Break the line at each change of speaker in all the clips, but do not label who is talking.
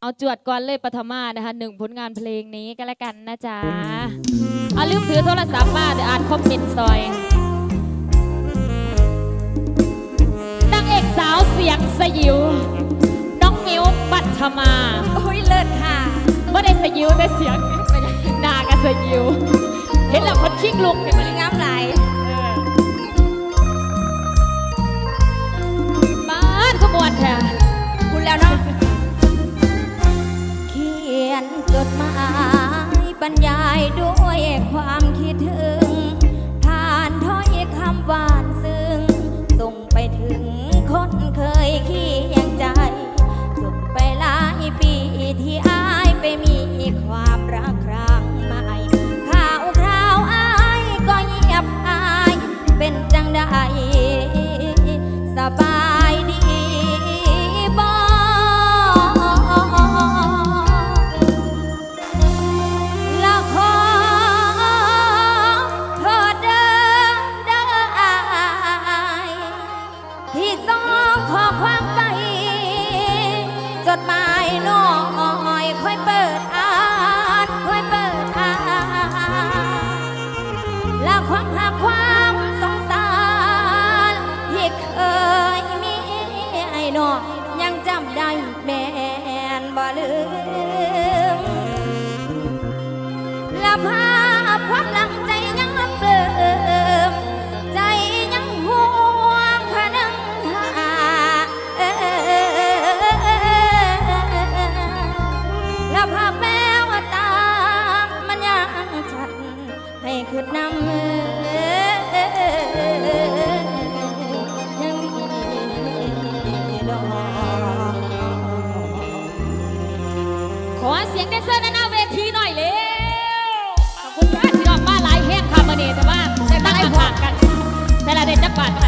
เอาจวดก่อนเลยปฐมานะคะหนึ่งผลงานเพลงนี้ก็แล้วกันนะจ๊ะเอาลืมถือโทรศัพท์มาเดี๋ยวอ่านคอมเมนต์ซอยนางเอกสาวเสียงสยิว น้องมิวปัทมา
โอ้ยเลิศค่ะ
ว่ได้สยิวได้เสียงนากระสยิว เห็นแล้วคนชิงลุกเห็นมัน
งามไหลบ้านข
บวนแถ
ว จดหมายบรรยายด้วยความคิดถึง เซอร์หน้าเวทีหน่อยเร็
ว
ขอ
บคุณค่ะที่ออ
กมาไลาย
แห้ง
ค่ะ
มาเน
แต่ว่า
แต่ตั้งห่างกัน
แต่ละ
เด็
ดจะ
ปัา
ทค่ะ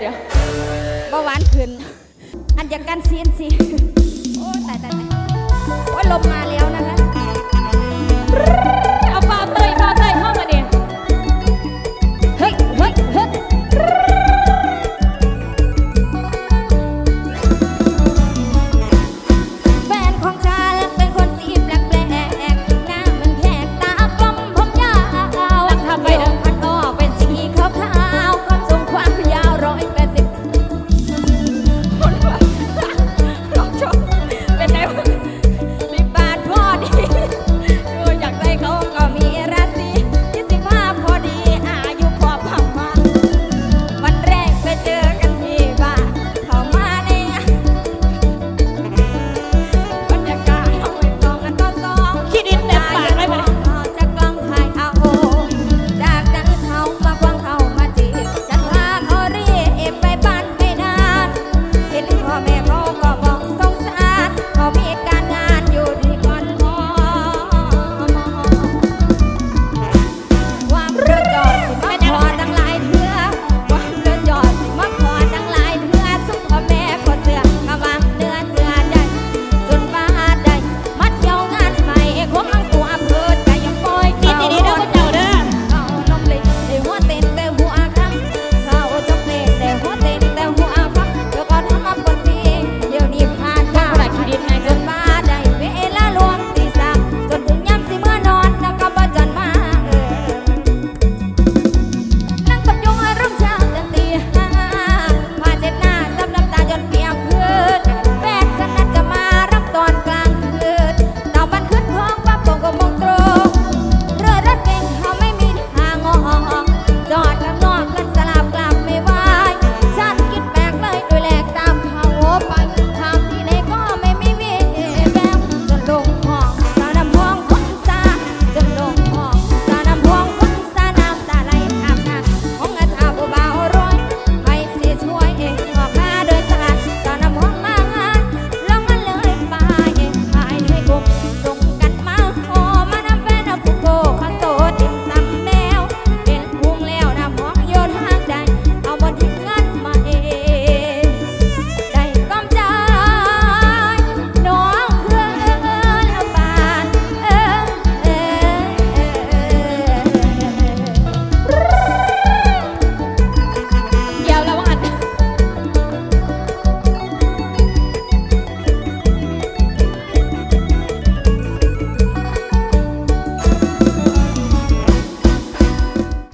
เดี๋ยวเบา
ห
วานขึ้น อันอยา
ก
กั
นซีนสิ โอ้ตายตายตายโอ้ลมมาเลย